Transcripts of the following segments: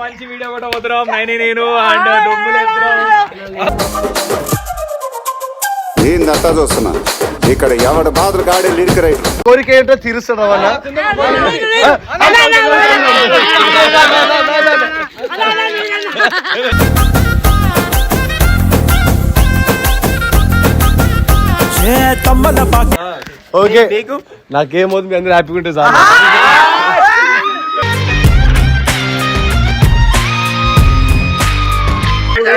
మంచి వీడియో కూడా వదరం నైన్ నేను అండ్ డొమ్ములు ఏందంతా చూస్తున్నా ఇక్కడ ఎవడ బాధలు కాడే లిరిక్ రైట్ కోరిక ఏంటో తీరుస్తాడు ఓకే నాకేమవుతుంది మీ అందరూ హ్యాపీగా ఉంటే చాలు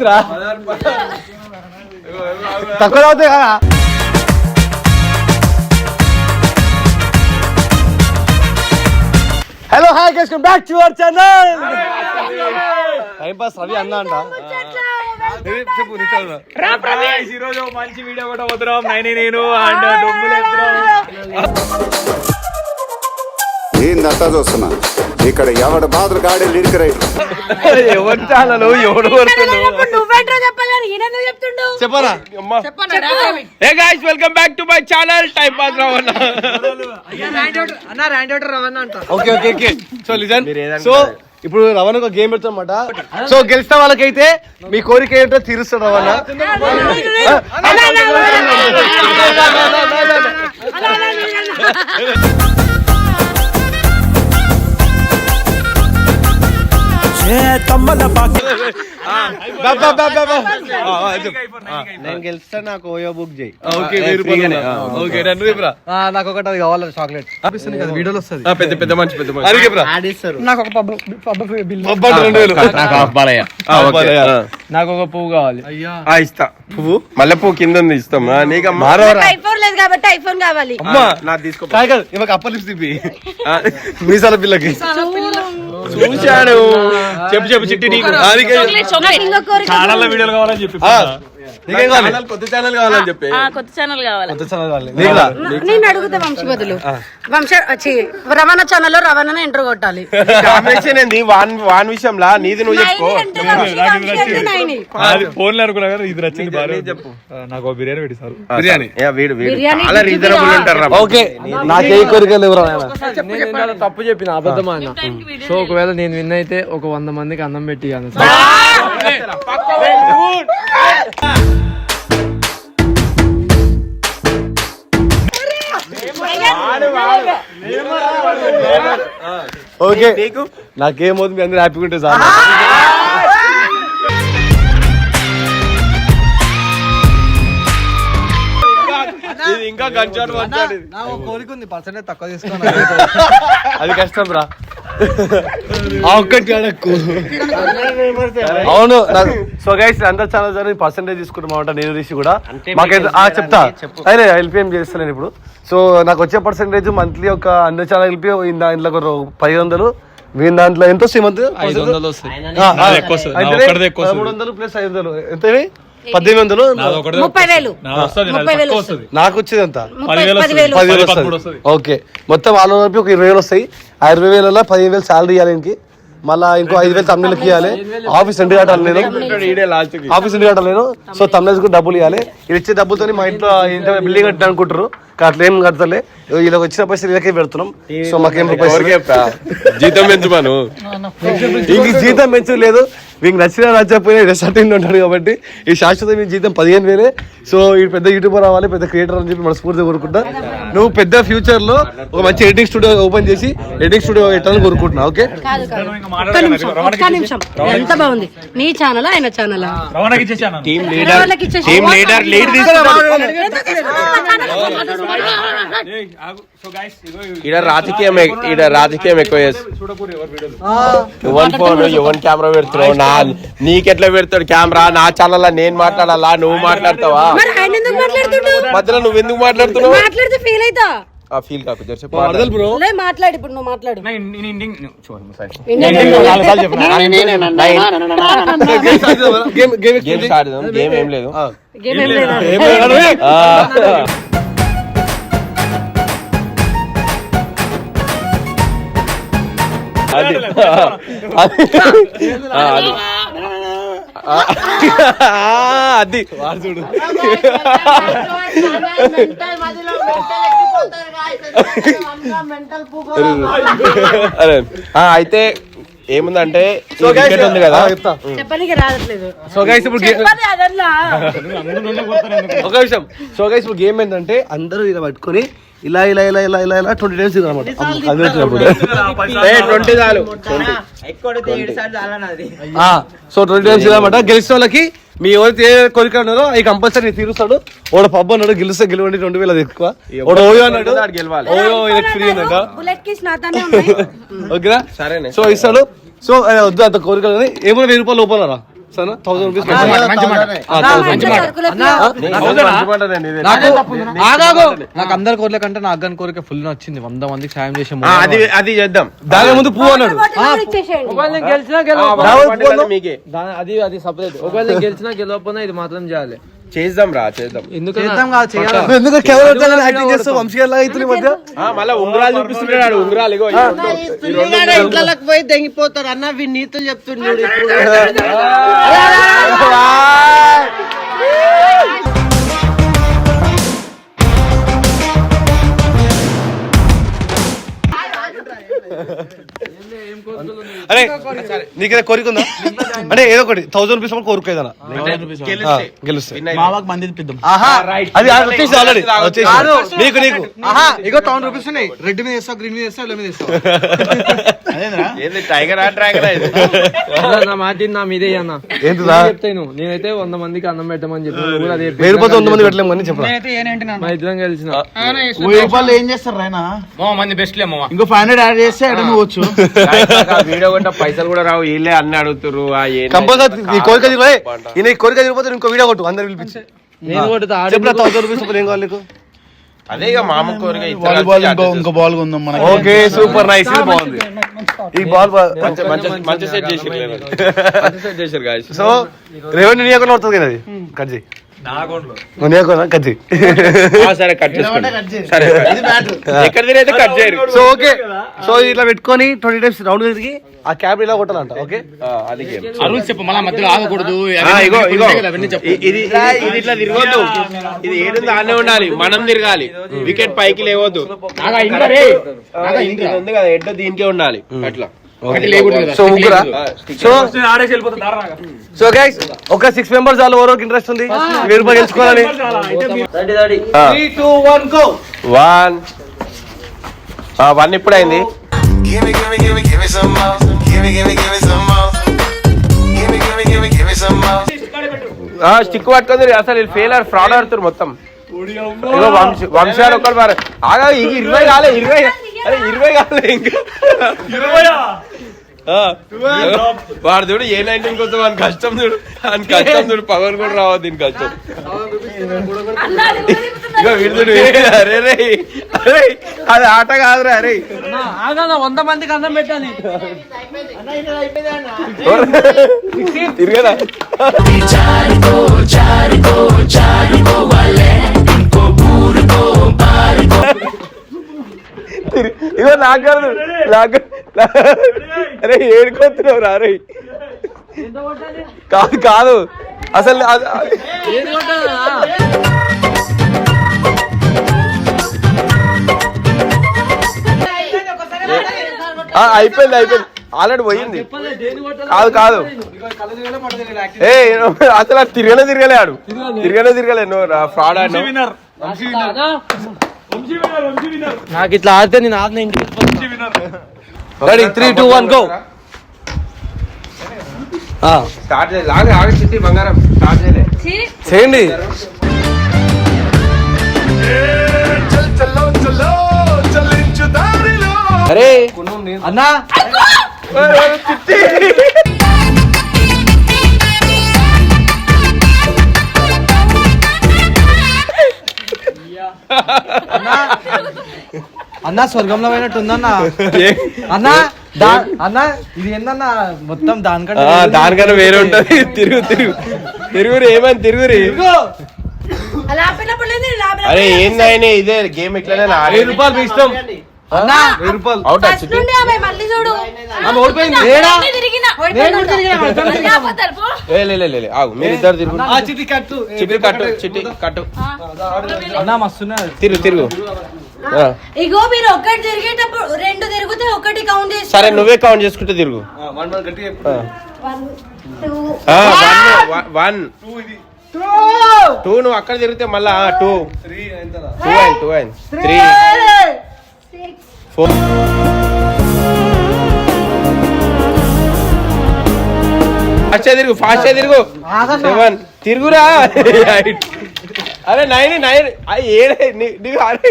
తిరిగేదా తక్కువ అవుతాయి కదా? Hello hi guys come back to our channel time pass Ravi అన్న అంట. చెప్పు నీ చదువు ఈ రోజు మంచి వీడియో కూడా వదరం నైన్ నేను అండ్ డొమ్ములు ఏందంతా చూస్తున్నా ఇక్కడ ఎవడ బాధలు కాడే లిరిక్ రైట్ ఎవరి ఛానల్ ఎవడు చెప్పరా ఏ welcome back to my channel time pass రావన్న okay okay okay so listen so ఇప్పుడు రవణ ఒక గేమ్ పెడతాం అనమాట సో గెలిచిన వాళ్ళకైతే మీ కోరిక ఏంటో తీరుస్తాడు రవణ నేను గెలిస్తే నాకు ఓయో బుక్ చేయి ఓకే ఓకే నాకు ఒకటి అది కావాలి చాక్లెట్ కదా వీడియోలో వస్తుంది పెద్ద పెద్ద మంచి పెద్ద మంచి నాకు ఒక పబ్బ పబ్బ నాకు ఒక పువ్వు కావాలి ఆ ఇస్తా పువ్వు మల్లె పువ్వు కింద ఉంది ఇస్తాం ఆ, మారవరా ఐఫోన్ లేదు కాబట్టి ఐఫోన్ కావాలి అమ్మా నాకు తీసుకో కాదు ఇవ్వక తిప్పి మీసాల పిల్లకి చూశాడు. చెప్పు చెప్పు చిట్టి నీకు. ఛానల్ వీడియోలు కావాలని చెప్పి ఆ, నీకేం కావాలి? ఛానల్ కొత్త ఛానల్ కావాలని చెప్పి. ఆ, కొత్త ఛానల్ కావాలి. కొత్త ఛానల్ కావాలి. నీకులా నేను అడుగుతా వంశీ బదులు. వంశ వచ్చి రవాణా ఛానల్లో రవాణా ఎంటర్ కొట్టాలి. ఏంది? వాన్ వాన్ విషయంలా? నీది నువ్వు చెప్పుకో. అది ఫోన్లో అనుకున్నా కదా ఇది నచ్చింది బాగా చెప్పు. నాకు బిర్యానీ పెట్టి సార్. బిర్యానీ వీడు వీడు. బిర్యానీ చాలా టిక్కి రీజనబుల్. ఉంటారు రా. ఓకే. నాకే కోరికలు ఎవరు నేను ఇందాక తప్పు చెప్పిన అబద్ధం అన్న? సో ఒకవేళ నేను విన్ అయితే ఒక వంద మందికి అన్నం పెట్టి. ఓకే. నీకు? నాకేమవుతుంది? మీ అందరూ హ్యాపీగా ఉంటే చాలు. ఇది ఇంకా. నా ఒక కోరిక ఉంది. పర్సెంటేజ్ తక్కువ తీసుకోవాలి అది కష్టం రా. ఒక్కటి అడక్కు. అవును సో గైస్ అందరు చాలా సార్ పర్సెంటేజ్ తీసుకుంటాం నేను రిషి కూడా. మాకైతే ఆ చెప్తా. అదే ఎల్పిఎం చేస్తాను ఇప్పుడు. సో నాకు వచ్చే పర్సెంటేజ్ మంత్లీ ఒక అందరి చాలా కలిపి దాంట్లో ఒక పది వందలు వీని దాంట్లో ఎంత శ్రీమంత్ ఐదు వందలు ప్లస్ ఐదు వందలు ఎంత పద్దెనిమిది వందలు? ముప్పై వేలు. ముప్పై వేలు నాకు వచ్చేది ఎంత పదివేలు వేలు వస్తుంది. ఓకే. మొత్తం వాళ్ళ కలిపి ఒక ఇరవై వేలు వస్తాయి. ఆ ఇరవై వేలలో పదిహేను వేలు శాలరీ ఇవ్వాలి ఇంకి మళ్ళా ఇంకో ఐదు వేలు తమిళకి ఇవ్వాలి. ఆఫీస్ ఎండు కట్టాలి నేను. ఆఫీస్ ఎండు కట్టాలి నేను. సో తమిళకి కూడా డబ్బులు ఇవ్వాలి. ఇది ఇచ్చే డబ్బులతో మా ఇంట్లో బిల్డింగ్ కట్టిన అనుకుంటారు కానీ అట్లా ఏం కడతలే. వీళ్ళకి వచ్చిన పైసలు వీళ్ళకే పెడుతున్నాం. సో మాకేం జీతం ఇంక జీతం పెంచు లేదు మీకు నచ్చిన నచ్చకపోయినా రెస్టార్టింగ్ ఉంటాడు కాబట్టి ఈ శాశ్వత మీ జీతం పదిహేను వేలే. సో ఈ పెద్ద యూట్యూబర్ అవ్వాలి పెద్ద క్రియేటర్ అని చెప్పి మనస్ఫూర్తిగా కోరుకుంటా నువ్వు పెద్ద ఫ్యూచర్లో ఒక మంచి ఎడిటింగ్ స్టూడియో ఓపెన్ చేసి ఎడిటింగ్ స్టూడియో పెట్టాలని కోరుకుంటున్నా ఓకే? ఎంత బాగుంది? నీ ఛానల్ ఆయన ఛానల్ రవాణాకి ఇచ్చేసాను team leader team leader lead ఈడ రాజకీయం ఈడ రాజకీయం ఎక్కువ యువన్ ఫోన్ యువన్ కెమెరా పెడుతున్నావు? నా నీకెట్లా పెడతాడు కెమెరా నా ఛానల్ నేను మాట్లాడాలా? నువ్వు మాట్లాడతావా? మధ్యలో నువ్వు ఎందుకు మాట్లాడుతున్నావు? మాట్లాడితే ఫీల్ అవుతా ఆ ఫీల్ కాకు జర చెప్పు వరదలు బ్రో లే మాట్లాడు ఇప్పుడు నువ్వు మాట్లాడు. గేమ్ ఏం లేదు. గేమ్ ఏం లేదా. ఏం లేదు. అది. అది. అది. చూడు అరే అయితే ఏముందంటే ఉంది కదా. సో గైస్ ఇప్పుడు ఒక విషయం సో గైస్ ఇప్పుడు గేమ్ ఏంటంటే అందరూ ఇలా పట్టుకొని ఇలా ఇలా ఇలా ఇలా ఇలా ఇలా ట్వంటీ డేస్ అనమాట ట్వంటీ చాలు. సో ట్వంటీ డేస్ అనమాట గెలిచిన వాళ్ళకి మీ ఎవరైతే ఏ కోరిక ఉన్నారో అవి కంపల్సరీ తీరుస్తాడు. ఓడ పబ్బు అన్నాడు గెలిస్తే గెలవండి రెండు వేల ఎక్కువ. ఓడ ఓయో అన్నాడు. వాడు గెలవాలి. ఓయో ఈయనకి ఫ్రీ ఓకేనా? సరేనే. సో ఇస్తాడు. సో వద్దు అంత కోరికలు ఏమైనా వెయ్యి రూపాయలు లోపల థౌసండ్ రూపీస్? నాకు నాకు అందరి కోరిక కంటే నా అగ్గని కోరిక ఫుల్ నచ్చింది. వంద మందికి సాయం చేసే అది అది చేద్దాం. దాని ముందు పువ్వు అన్నాడు. గెలిచినా గెలవకపోయినా. అది అది సపరేట్ ఒకవేళ గెలిచినా గెలవకపోయినా ఇది మాత్రం చేయాలి. చేద్దాం రా చేద్దాం. ఎందుకు యాక్టింగ్ లాగా అవుతుంది మధ్య? మళ్ళా ఉంగరాలు చూపిస్తున్నాడు ఉంగరాలు ఇగో ఇంట్లోకి పోయి దెంగిపోతాడు అన్న వీ నీతులు చెప్తున్నాడు అరే నీకేదో కోరిక ఉందా అంటే ఏదో ఒకటి థౌసండ్ రూపీస్ కోరిక ఏదైనా? ఆ, గెలుస్తే ఆహా అది వచ్చేసి ఆల్రెడీ వచ్చేసి నీకు నీకు. ఇగో థౌసండ్ రూపీస్ ఉన్నాయి. రెడ్ మీద వేస్తావు గ్రీన్ మీద వేస్తావు ఎల్లో మీద వేస్తావు. ఏంది టైగర్ నా మాట నా మీదే అన్న. ఏంటిదా చెప్తాను నేనైతే వంద మందికి అన్నం పెట్టమని చెప్పి వెయ్యి రూపాయలు వంద మంది పెట్టలేము మా ఇద్దరం గెలిచిన వెయ్యి రూపాయలు ఏం చేస్తారు రాయన? మంది బెస్ట్ లేమో ఇంకో ఫైవ్ హండ్రెడ్ యాడ్ చేస్తే అక్కడ పోవచ్చు. వీడియో కొంటే పైసలు కూడా రావు వీళ్ళే అన్ని అడుగుతురు? కంపల్సరీ ఈ కోరిక తిరిగి ఈయన ఈ కోరిక తిరిగిపోతే ఇంకో వీడియో కొట్టు అందరు పిలిపించి. నేను కొడుతా చెప్పిన థౌసండ్ రూపీస్ ఏం కావాలి నీకు? అదే ఇక మామ కోరిక ఇంకో బాల్ ఉందాం మనకి. ఓకే సూపర్ నైస్ ఇది బాగుంది. ఈ బాల్ మంచి సెట్ గాయస్ సో రెవెన్యూ నీ అకౌంట్ వస్తుంది కదా అది? కట్ చేయి. కట్ చేయి. సరే కట్ చేసుకోండి. సరే ఎక్కడ తిరైతే కట్ చేయరు. So okay. సో ఇట్లా పెట్టుకొని ట్వంటీ టైమ్స్ రౌండ్ తిరిగి ఆ క్యాబ్ ఇలా కొట్టాలంట ఓకే? అది. అరుణ్ చెప్పు మళ్ళీ మధ్యలో ఆగకూడదు ఇగో ఇగో. ఇది ఇది ఇట్లా తిరగొద్దు. ఇది ఏడుంది ఆనే ఉండాలి. మనం తిరగాలి. వికెట్ పైకి లేవద్దు. ఉంది కదా ఎడ్డ దీనికే ఉండాలి. అట్లా. సో ముగ్గురా సో గైస్ ఒక సిక్స్ మెంబర్స్ వాళ్ళు ఎవరికి ఇంట్రెస్ట్ ఉంది. రూపాయలు గెలుచుకోవాలని. Three two one one some more. Stick పట్టుకుంది అసలు వీళ్ళు ఫెయిల్ ఆర్ ఫ్రాడ్ ఆడుతారు మొత్తం. వంశాలు ఒక్కరు మారు ఆగా ఇరవై కాలే ఇరవై అరే ఇరవై కాలే ఇంకా. ఆ. వాడు చూడు ఏ నైన్టీన్ కోసం వాని కష్టం చూడు. అని కష్టం చూడు పవర్ కూడా రావద్దు దీని కష్టం. ఇక వీడు చూడు అరే రే అరే అది ఆట కాదురా అరే. వంద మందికి అన్నం పెట్టాలి. తిరగదా? తిరి- ఇగో నాకు నాకు అరే ఏడుకొస్తున్నావు రా అరే. కాదు కాదు. అసలు అయిపోయింది అయిపోయింది. ఆల్రెడీ పోయింది? కాదు కాదు. ఏ అసలు తిరగలే తిరగలే ఆడు. తిరగలే తిరగలే. నువ్వు ఫ్రాడ్ ఆడు winner. Vamshi winner. Vamshi winner నాకు ఇట్లా ఆడితే నేను ఆడిన ఇంటికి ready three two one go start చేయాలి ఆగి ఆగి చిట్టి బంగారం. స్టార్ట్ చేయలే చేయండి. అరే. అన్నా. అన్న. స్వర్గంలో పోయినట్టు ఉందన్న అన్న అన్న ఇది ఏందన్న మొత్తం దానికంటే దానికన్నా వేరే ఉంటది. తిరుగు తిరుగు. తిరుగురు ఏమని తిరుగురి? అరే. ఏంది? ఇదే గేమ్ ఇట్లానే వెయ్యి రూపాయలు మీ ఇష్టం. అన్న. వెయ్యి అవుట్ తిరుగు. ఆ చిట్టి కట్టు. చిట్టి కట్టు చిట్టి కట్టు. అన్న మస్తున్నది తిరుగు తిరుగు. ఇగో మీరు ఒక్కటి తిరిగేటప్పుడు రెండు తిరిగితే ఒకటి కౌంట్ చేసి సరే నువ్వే కౌంట్ చేసుకుంటే తిరుగు. వన్ టూ నువ్వు అక్కడ తిరిగితే మళ్ళా two two and two and three four fast తిరుగు ఫాస్ట్ తిరుగు. సెవెన్ తిరుగురా. అరే నైన్ నైన్. అరే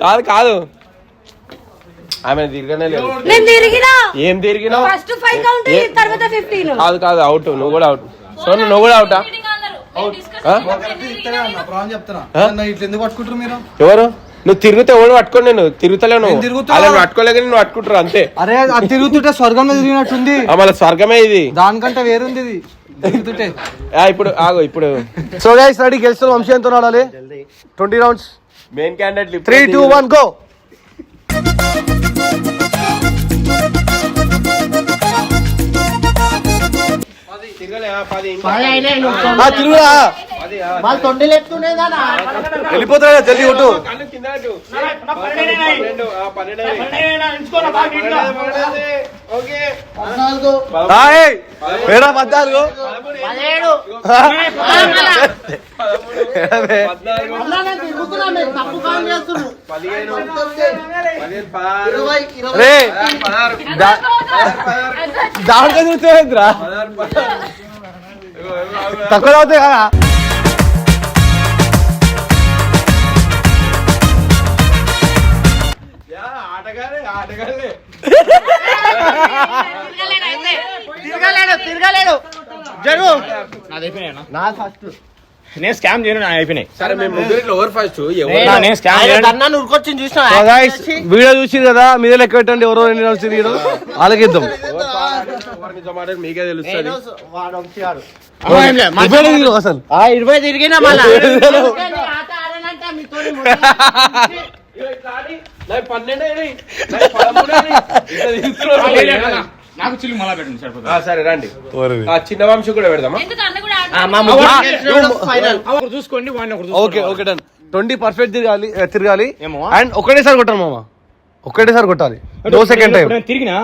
కాదు కాదు. ఆమె తిరగనే లేదు. నేను తిరిగినా? ఏం ఫిఫ్టీన్ కాదు కాదు అవుట్. నువ్వు కూడా అవుట్. సో నువ్వు కూడా అవుటా? ఆ? ప్రాబ్లం చెప్తారా ఆ? అన్న ఇట్లా ఎందుకు పట్టుకుంటారు మీరు? ఎవరు? నువ్వు తిరిగితే ఎవడు పట్టుకోండి నేను తిరుగుతలేవు నువ్వు. అలా నువ్వు పట్టుకోలేక నువ్వు పట్టుకుంటారు అంతే. అరే తిరుగుతుంటే స్వర్గంలో తిరిగినట్టుంది. ఆ, మళ్ళీ స్వర్గమే ఇది. దానికంటే వేరుంది ఇది. ఇప్పుడు ఆగు ఇప్పుడు. సో గైస్ రెడీ గెలుస్తున్న వంశీ ఎంతో ఆడాలి? Twenty rounds. Main candidate three two one go తిరుగురా. వాళ్ళు తొండి లేపుతుండేదానా వెళ్ళిపోతున్నా జల్దీ కొట్టు పద్నాలుగు. హాయ్ ఏడా పద్నాలుగు? పదిహేడు. ఏడవే. అన్నా నేను తిరుగుతున్నా తిరగలేడు తిరగలేడు. జరుగు. నా ఫస్ట్ నేను స్కామ్ చేయను నా అయిపోయినాయి. సరే మేము ముగ్గురు ఓవర్ ఫస్ట్. నేను స్కామ్ చేయను. ఉరికొచ్చింది చూసిన వీడియో చూసి కదా మీదే లెక్క పెట్టండి ఎవరో ఎన్ని రౌండ్స్ తిరిగారు. అలాగిద్దాం మీకే తెలుస్తుంది అసలు. ఇరవై తిరిగినా మళ్ళా. నాకు చిల్లు మళ్ళా పెట్టండి సరిపోతుంది. సరే రండి. ఆ, చిన్న వంశం కూడా పెడదామా? చూసుకోండి okay okay done. Twenty perfect తిరగాలి తిరగాలి. అండ్ ఒకటేసారి కొట్టాలి మామ. ఒకటేసారి కొట్టాలి. నో సెకండ్ టైం నేను తిరిగినా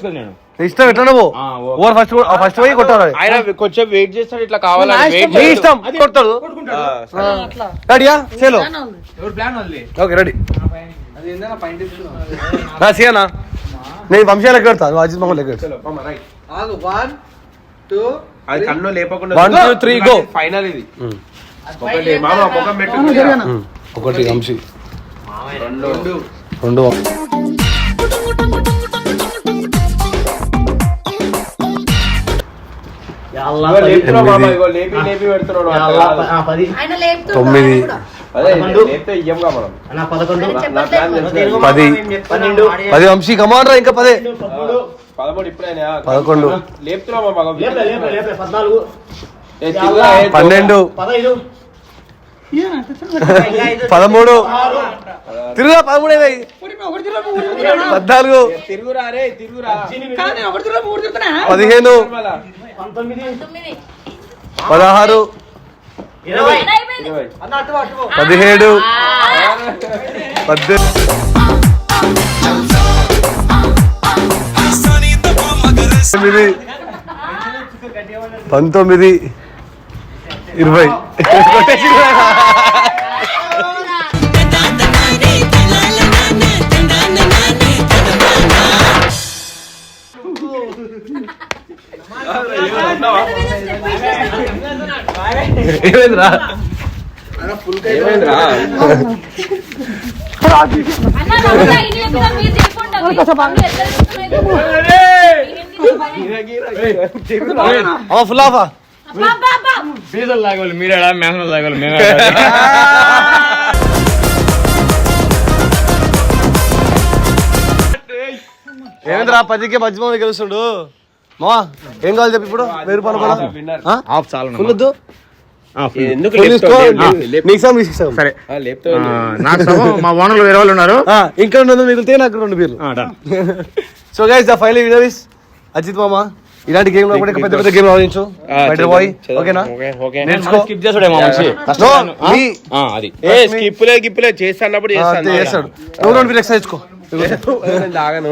కదా నేను. ఇష్టం ఎట్లా నువ్వు. ఓవర్ ఫస్ట్ ఫస్ట్ పోయి కొట్టాలి. ఆయన కొంచెం వెయిట్ చేస్తాడు ఇట్లా కావాలని వెయిట్ మీ ఇష్టం. కొడతాడు. రెడీయా? చేలో. Okay ready. నా సీనా నేను వంశీ లెక్క పెడతా నువ్వు అజిత్ మహమ్మద్ లెక్క పెడతా వన్ టూ అది కన్ను లేపకుండా One, two, three, go. Final ఇది. ఒకటి మామ పెట్టు. ఒకటి వంశీ. రెండు. రెండు. తొమ్మిది. పది. వంశీ కమాన్ రా ఇంకా పదే. పదమూడు. ఇప్పుడైనా పదకొండు. పన్నెండు. పదమూడు. తిరుగురా పదమూడు పద్నాలుగు. పదిహేను. పదహారు. ఇరవై. పదిహేడు. పద్దెనిమిది తొమ్మిది. పంతొమ్మిది. ఇరవై. ఏమైందిరా? ఫుల్ ఆఫా బీజలు లాగోళ్ళు మీరేడా మేహనలు పదికే గెలుస్తుడు. మా ఏం కావాలి చెప్పి ఇప్పుడు? మీరు పనుకోవాలి ఫుల్ వద్దు. సరే. నాకు సగం మా ఓనర్లు వేరే వాళ్ళు ఉన్నారు. ఇంకా రెండు మిగిలితే నాకు రెండు బీర్లు. So guys the final is Ajith మామ. ఇలాంటి గేమ్లో కూడా పెద్ద పెద్ద గేమ్ ఆడించు. పోయి చేద్దాం. ఓకేనా? Okay, okay. నేర్చుకో స్కిప్ చేసుడేమో మనిషి. అది. ఏ స్కిప్పులే గిప్పులే చేస్తా అన్నప్పుడు ఆ, చేస్తాను. చేస్తాడు. ఎక్స్ట్రా ఇచ్చుకో నేను తాగను